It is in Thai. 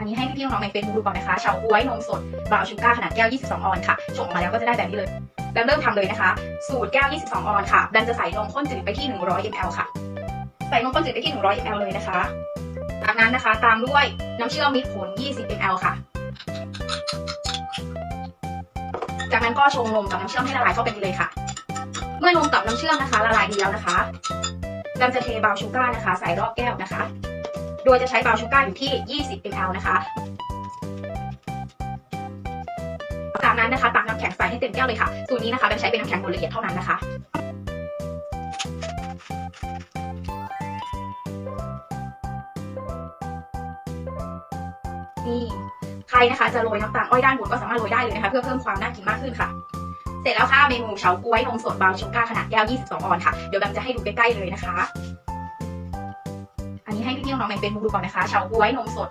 อันนี้ให้พี่ๆน้องๆในเฟซบุ๊กดูก่อนนะคะเฉาก๊วยนมสดบราวน์ชูการ์ขนาดแก้ว 22 ออนค่ะชงออกมาแล้วก็จะได้แบบนี้เลยแล้วเริ่มทำเลยนะคะ สูตรแก้ว 22 ออนค่ะแบมจะใส่นมข้นจืดไปที่ 100 ml ค่ะ ใส่นมข้นจืดไปที่ 100 ml เลยนะคะ จากนั้นนะคะตามด้วยน้ำเชื่อมมิตรผล 20 ml ค่ะ จากนั้นก็ชงนมกับน้ำเชื่อมให้ละลายเข้าไปเลยค่ะ เมื่อนมกับน้ำเชื่อมนะคะ ละลายดีแล้วนะคะแบมจะเทบราวน์ชูการ์นะคะ ใส่รอบแก้วนะคะ โดยจะใช้บราวน์ชูการ์อยู่ที่ 20 ml นะคะจากนั้นนะคะตักน้ำแข็งใส่ให้เต็มแก้วเลยค่ะ สูตรนี้นะคะแบมใช้เป็นน้ำแข็งบดละเอียดเท่านั้นนะคะนี่ใครนะคะจะโรยน้ำตาลอ้อยด้านบนก็สามารถโรยได้เลยนะคะเพื่อเพิ่มความน่ากินมากขึ้นค่ะ เสร็จแล้วค่ะเมนูเฉาก๊วยนมสดบาวชูการ์ขนาดแก้ว 22 ออนค่ะ เดี๋ยวแบมจะให้ดูใกล้ๆเลยนะคะ อันนี้ให้พี่น้องในเฟซบุ๊กดูก่อนนะคะเฉาก๊วยนมสด